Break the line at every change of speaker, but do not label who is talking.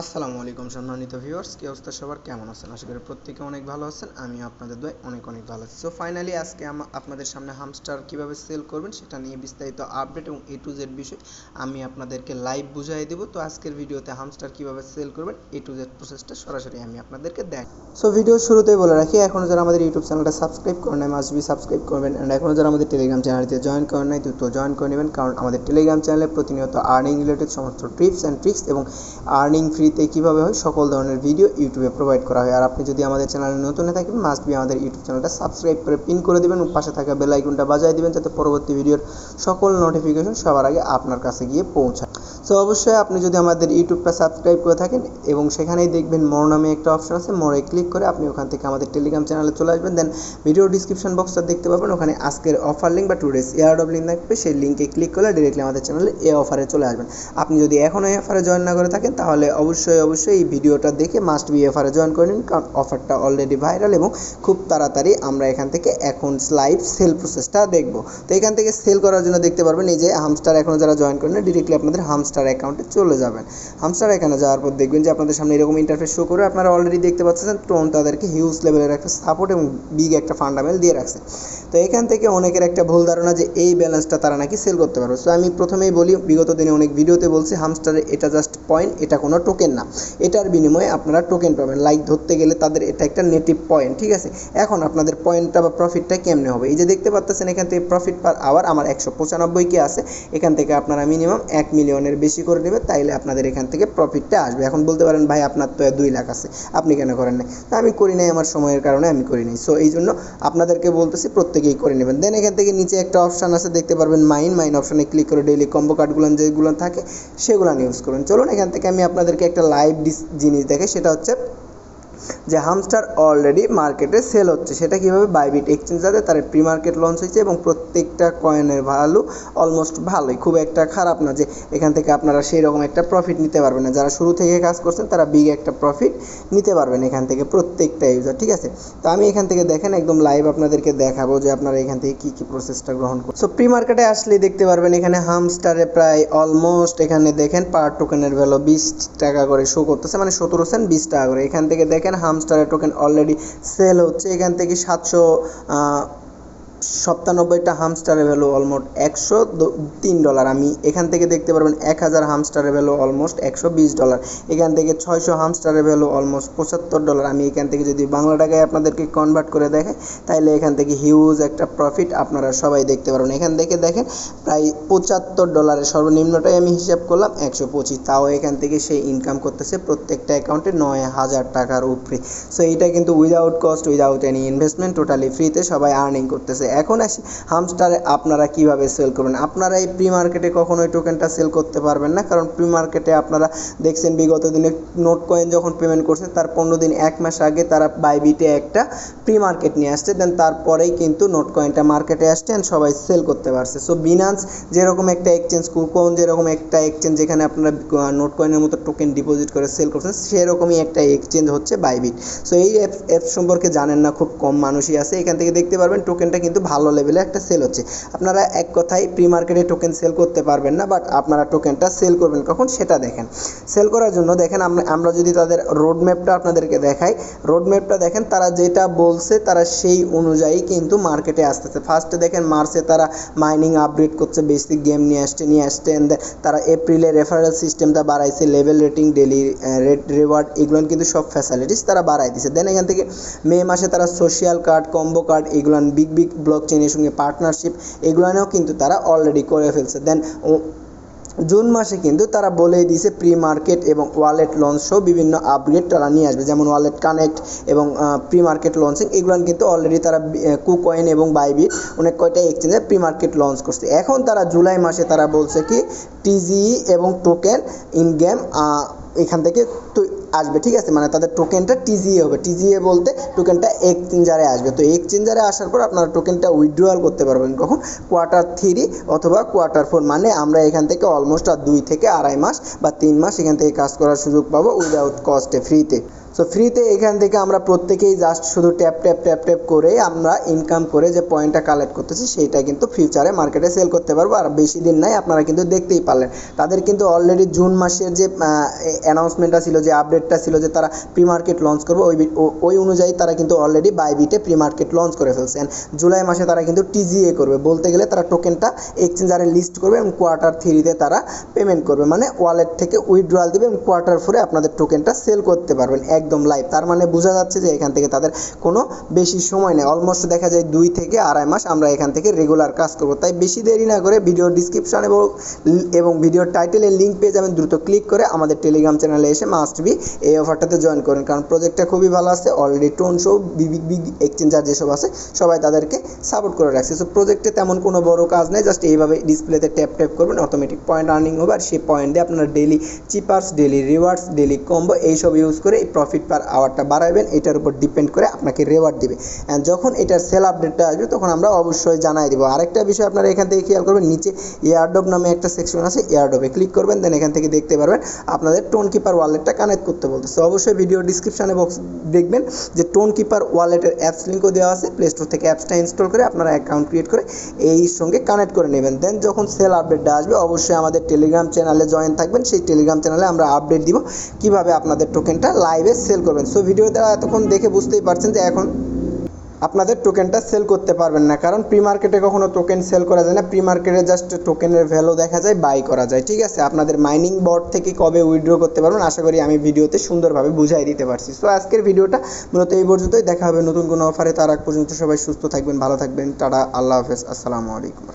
আসসালামু আলাইকুম সম্মানিত ভিউয়ার্স কি অবস্থা সবার? কেমন আছেন? আশা করি প্রত্যেকে অনেক ভালো আছেন আমি আপনাদের দয় অনেক অনেক ভালো আছি। সো ফাইনালি আজকে আপনাদের সামনে হামস্টার কীভাবে সেল করবেন সেটা নিয়ে বিস্তারিত আপডেট এবং এ টু জেড বিষয় আমি আপনাদেরকে লাইভ বুঝিয়ে দেবো। তো আজকের ভিডিওতে হামস্টার কীভাবে সেল করবেন এ টু জেড প্রসেসটা সরাসরি আমি আপনাদেরকে দেখ সো ভিডিও শুরুতেই বলে রাখি এখনও যারা আমাদের ইউটিউব চ্যানেলটা সাবস্ক্রাইব করেন নাই মাস্ট বি সাবস্ক্রাইব করবেন। অ্যান্ড এখনও যারা আমাদের টেলিগ্রাম চ্যানেলটিতে জয়েন করেন নাই, দ্রুত জয়েন করে নেবেন। কারণ আমাদের টেলিগ্রাম চ্যানেলে প্রতিনিয়ত আর্নিং রিলেটেড সমস্ত টিপস অ্যান্ড ট্রিক্স এবং আর্নিং ফ্রিতে কীভাবে হয়, সকল ধরনের ভিডিও ইউটিউবে প্রোভাইড করা হয়। আর আপনি যদি আমাদের চ্যানেলে নতুন থাকেন মাস্ট বি আমাদের ইউটিউব চ্যানেলটা সাবস্ক্রাইব করে পিন করে দেবেন পাশে থাকা বেল আইকনটা বাজায় দেবেন, যাতে পরবর্তী ভিডিওর সকল নোটিফিকেশন সবার আগে আপনার কাছে গিয়ে পৌঁছায়। সো অবশ্যই আপনি যদি আমাদের ইউটিউবটা সাবস্ক্রাইব করে থাকেন এবং সেখানেই দেখবেন মোর নামে একটা অপশন আছে, মোরে ক্লিক করে আপনি ওখান থেকে আমাদের টেলিগ্রাম চ্যানেলে চলে আসবেন। দেন ভিডিও ডিসক্রিপশন বক্সটা দেখতে পাবেন। ওখানে আজকের অফার লিঙ্ক বা টুডেস এয়ার অফ লিঙ্ক থাকবে। সেই লিঙ্কে ক্লিক করলে ডিরেক্টলি আমাদের চ্যানেলে এ অফারে চলে আসবেন। আপনি যদি এখনও এই অফারে জয়েন না করে থাকেন, তাহলে অবশ্যই অবশ্যই এই ভিডিওটা দেখে মাস্ট বি অফারে জয়েন করে নিন। কারণ অফারটা অলরেডি ভাইরাল এবং খুব তাড়াতাড়ি আমরা এখান থেকে এখন লাইভ সেল প্রসেসটা দেখব। তো এখান থেকে সেল করার জন্য দেখতে পারবেন, এই যে হামস্টার এখনও যারা জয়েন করেন ডিরেক্টলি আপনাদের হামস্টার অ্যাকাউন্টে চলে যাবেন। হামস্টার এখানে যাওয়ার পর দেখবেন যে আপনাদের সামনে এরকম ইন্টারফেস শো করে আপনারা অলরেডি দেখতে পাচ্ছেন টোন তাদেরকে হিউজ লেভেলের একটা সাপোর্ট এবং বিগ একটা ফান্ডামেল দিয়ে রাখছে। তো এখান থেকে অনেকের একটা ভুল ধারণা যে এই ব্যালেন্সটা তারা নাকি সেল করতে পারবে। সো আমি প্রথমেই বলি, বিগত দিনে অনেক ভিডিওতে বলছি হামস্টারের এটা জাস্ট পয়েন্ট এটা কোনো টোকেন না। এটার বিনিময়ে আপনারা টোকেন পাবেন। লাইক ধরতে গেলে তাদের এটা একটা নেটিভ পয়েন্ট ঠিক আছে? এখন আপনাদের পয়েন্টটা বা প্রফিটটা কেমনে হবে? এই যে দেখতে পাচ্ছেন এখান থেকে প্রফিট পার আওয়ার আমার একশো পঁচানব্বই কি আছে। এখান থেকে আপনারা মিনিমাম এক মিলিয়নের বেশি করে নেবে, তাইলে আপনাদের এখান থেকে প্রফিটটা আসবে। এখন বলতে পারেন, ভাই, আপনার তো দুই লাখ আছে, আপনি কেন করেন তা আমি করি নাই আমার সময়ের কারণে, আমি করি নাই। সো এই জন্য আপনাদেরকে বলতেছি, প্রত্যেকেই করে নেবেন। দেন এখান থেকে নিচে একটা অপশান আছে, দেখতে পারবেন মাইন মাইন অপশানে ক্লিক করে ডেইলি কম্বো কার্ডগুলো যেগুলো থাকে, সেগুলো ইউজ করুন। চলুন, এখান থেকে আমি আপনাদেরকে একটা লাইভ জিনিস দেখে সেটা হচ্ছে যে হামস্টার অলরেডি মার্কেটে সেল হচ্ছে। সেটা কীভাবে বাইবিট এক্সচেঞ্জারে তার প্রি মার্কেট লঞ্চ হয়েছে এবং প্রত্যেকটা কয়েনের ভ্যালু অলমোস্ট ভালোই। খুব একটা খারাপ না যে এখান থেকে আপনারা সেই রকম একটা প্রফিট নিতে পারবেন না। যারা শুরু থেকে কাজ করছেন, তারা বিগ একটা প্রফিট নিতে পারবেন এখান থেকে প্রত্যেকটা ইউজার ঠিক আছে? তো আমি এখান থেকে দেখেন, একদম লাইভ আপনাদেরকে দেখাবো যে আপনারা এখান থেকে কী কী প্রসেসটা গ্রহণ করুন সো প্রি মার্কেটে আসলে দেখতে পারবেন এখানে হামস্টারে প্রায় অলমোস্ট এখানে দেখেন পার টোকেনের ভ্যালু বিশ টাকা করে শো করতেছে। মানে সতেরো সেন্ট বিশ টাকা করে। এখান থেকে দেখেন হামস্টারের টোকেন অলরেডি সেল হচ্ছে। এখান থেকে সাতশো সপ্তানব্বইটা হামস্টারের ভ্যালু অলমোস্ট একশো তিন ডলার আমি এখান থেকে দেখতে পারবেন এক হাজার হামস্টারের ভ্যালু অলমোস্ট একশো বিশ ডলার এখান থেকে ছয়শো হামস্টারের ভ্যালু অলমোস্ট পঁচাত্তর ডলার আমি এখান থেকে যদি বাংলা টাকায় আপনাদেরকে কনভার্ট করে দেখে তাহলে এখান থেকে হিউজ একটা প্রফিট আপনারা সবাই দেখতে পারবেন। এখান থেকে দেখেন প্রায় পঁচাত্তর ডলারের সর্বনিম্নটাই আমি হিসাব করলাম, একশো পঁচিশ। তাও এখান থেকে সে ইনকাম করতেছে প্রত্যেকটা অ্যাকাউন্টে নয় হাজার টাকার উপরে। সো এটা কিন্তু without cost without any investment totally ফ্রিতে সবাই আর্নিং করতেছে। এখন আসি হামস্টারে আপনারা কীভাবে সেল করবেন? আপনারা এই প্রি মার্কেটে কখনোই টোকেনটা সেল করতে পারবেন না, কারণ প্রি মার্কেটে আপনারা দেখছেন বিগত দিনে নোট কয়েন যখন পেমেন্ট করছে, তার পনেরো দিন, এক মাস আগে তারা বাইবিটে একটা প্রি মার্কেট নিয়ে আসছে দেন তারপরেই কিন্তু নোট কয়েনটা মার্কেটে আসছে অ্যান্ড সবাই সেল করতে পারছে। সো বিনান্স যেরকম একটা এক্সচেঞ্জ কুকন যেরকম একটা এক্সচেঞ্জ যেখানে আপনারা নোট কয়েনের মতো টোকেন ডিপোজিট করে সেল করছেন, সেরকমই একটা এক্সচেঞ্জ হচ্ছে বাইবিট সো এই অ্যাপ অ্যাপ সম্পর্কে জানেন না, খুব কম মানুষই আছে, এখান থেকে দেখতে পারবেন টোকেনটা কিন্তু ভালো লেভেলে একটা সেল হচ্ছে। আপনারা এক কথায় প্রি মার্কেটে টোকেন সেল করতে পারবেন না বাট আপনারা টোকেনটা সেল করবেন কখন সেটা দেখেন। সেল করার জন্য দেখেন আমরা যদি তাদের রোড ম্যাপটা আপনাদেরকে দেখাই রোড ম্যাপটা দেখেন তারা যেটা বলছে তারা সেই অনুযায়ী কিন্তু মার্কেটে আসতেছে। ফার্স্টে দেখেন মার্চে তারা মাইনিং আপডেট করছে বেসিক গেম নিয়ে আসছে নিয়ে আসছে তারা এপ্রিলে রেফারেল সিস্টেমটা বাড়াইছে level rating daily rate reward এগুলো কিন্তু সব ফ্যাসিলিটিস তারা বাড়াই দিছে। দেন এখান থেকে মে মাসে তারা সোশ্যাল কার্ড কম্বো কার্ড এগুলো বিগ বিগ ব্লক চেনের সঙ্গে পার্টনারশিপ এগুলানেও কিন্তু তারা অলরেডি করে ফেলছে। দেন জুন মাসে কিন্তু তারা বলেই দিয়েছে প্রি মার্কেট এবং ওয়ালেট লঞ্চ সহ বিভিন্ন আপগ্রেড তারা নিয়ে আসবে। যেমন ওয়ালেট কানেক্ট এবং প্রি মার্কেট লঞ্চিং এগুলো কিন্তু অলরেডি তারা কুকয়েন এবং বাইবি অনেক কয়টা এক্সচেঞ্জে প্রি মার্কেট লঞ্চ করছে। এখন তারা জুলাই মাসে তারা বলছে কি টিজিই এবং টোকেন ইন গেম এখান থেকে আসবে, ঠিক আছে? মানে তাদের টোকেনটা টিজিএ হবে। টিজিএ বলতে টোকেনটা এক্সচেঞ্জারে আসবে। তো এক্সচেঞ্জারে আসার পর আপনারা টোকেনটা উইথড্রয়াল করতে পারবেন কখন? কোয়ার্টার থ্রি অথবা কোয়ার্টার ফোর মানে আমরা এখান থেকে অলমোস্ট আর দুই থেকে আড়াই মাস বা তিন মাস এখান থেকে কাজ করার সুযোগ পাবো উইদাউট কস্টে ফ্রিতে সো ফ্রিতে এখান থেকে আমরা প্রত্যেকেই জাস্ট শুধু ট্যাপ ট্যাপ ট্যাপ ট্যাপ করে আমরা ইনকাম করে যে পয়েন্টটা কালেক্ট করতেছি, সেইটা কিন্তু ফিউচারে মার্কেটে সেল করতে পারব। আর বেশি দিন নাই, আপনারা কিন্তু দেখতেই পারলেন। তাদের কিন্তু অলরেডি জুন মাসের যে অ্যানাউন্সমেন্টটা ছিল, যে আপডেটটা ছিল, যে তারা প্রি মার্কেট লঞ্চ করবে, ওই ওই অনুযায়ী তারা কিন্তু অলরেডি বাইবিটে প্রি মার্কেট লঞ্চ করে ফেলছে। জুলাই মাসে তারা কিন্তু টিজিএ করবে। বলতে গেলে তারা টোকেনটা এক্সচেঞ্জারে লিস্ট করবে এবং কোয়ার্টার থ্রিতে তারা পেমেন্ট করবে। মানে ওয়ালেট থেকে উইথড্রয়াল দিবে এবং কোয়ার্টার ফোরে আপনাদের টোকেনটা সেল করতে পারবেন। একদম লাইভ তার মানে বোঝা যাচ্ছে যে এখান থেকে তাদের কোনো বেশি সময় নেই। অলমোস্ট দেখা যায় দুই থেকে আড়াই মাস আমরা এখান থেকে রেগুলার কাজ করব। তাই বেশি দেরি না করে ভিডিও ডিসক্রিপশন এবং এবং ভিডিওর টাইটেলের লিঙ্ক পেয়ে যাবেন। দ্রুত ক্লিক করে আমাদের টেলিগ্রাম চ্যানেলে এসে মাস্ট বি এই অফারটাতে জয়েন করুন। কারণ প্রজেক্টটা খুবই ভালো আছে। অলরেডি টোন শো বিগ বিগ এক্সচেঞ্জার যেসব আছে, সবাই তাদেরকে সাপোর্ট করে রাখছে। সো প্রজেক্টে তেমন কোনো বড় কাজ নেই। জাস্ট এইভাবে ডিসপ্লেতে ট্যাপ ট্যাপ করবেন। অটোমেটিক পয়েন্ট আর্নিং হবে। আর সেই পয়েন্ট দিয়ে আপনারা daily ciphers daily rewards daily combo এইসব ইউজ করে এই প্রফিট পার আওয়ারটা বাড়াবেন এটার উপর ডিপেন্ড করে আপনাকে রেওয়ার্ড দিবে। অ্যান্ড যখন এটার সেল আপডেটটা আসবে, তখন আমরা অবশ্যই জানাই দেবো। আরেকটা বিষয় আপনারা এখান থেকে খেয়াল করবেন, নিচে এয়ারডপ নামে একটা সেকশন আছে এয়ারডপে ক্লিক করবেন দেন এখান থেকে দেখতে পারবেন আপনাদের টোন কিপার ওয়ালেটটা কানেক্ট করতে বলতেছে। অবশ্যই ভিডিও ডিসক্রিপশনে বক্স দেখবেন যে টোন কিপার ওয়ালেটের অ্যাপস লিঙ্কও দেওয়া আছে। প্লে স্টোর থেকে অ্যাপসটা ইনস্টল করে আপনারা অ্যাকাউন্ট ক্রিয়েট করে এই সঙ্গে কানেক্ট করে নেবেন। দেন যখন সেল আপডেটটা আসবে, অবশ্যই আমাদের টেলিগ্রাম চ্যানেলে জয়েন থাকবেন। সেই টেলিগ্রাম চ্যানেলে আমরা আপডেট দিব। কীভাবে আপনাদের টোকেনটা লাইভে সেল করবেন। সো ভিডিওটা এতক্ষণ দেখে বুঝতেই পারছেন যে এখন আপনাদের টোকেনটা সেল করতে পারবেন না। কারণ প্রি মার্কেটে কখনো টোকেন সেল করা যায় না। প্রি মার্কেটে জাস্ট টোকেনের ভ্যালু দেখা যায় বাই করা যায়। ঠিক আছে? আপনাদের মাইনিং বট থেকে কবে উইথড্র করতে পারবেন, আশা করি আমি ভিডিওতে সুন্দরভাবে বুঝাই দিতে পারছি। সো আজকের ভিডিওটা মূলত এই পর্যন্তই। দেখা হবে নতুন কোনো অফারে তার আগ পর্যন্ত সবাই সুস্থ থাকবেন, ভালো থাকবেন। টাটা, আল্লাহ হাফেজ। আসসালামু আলাইকুম।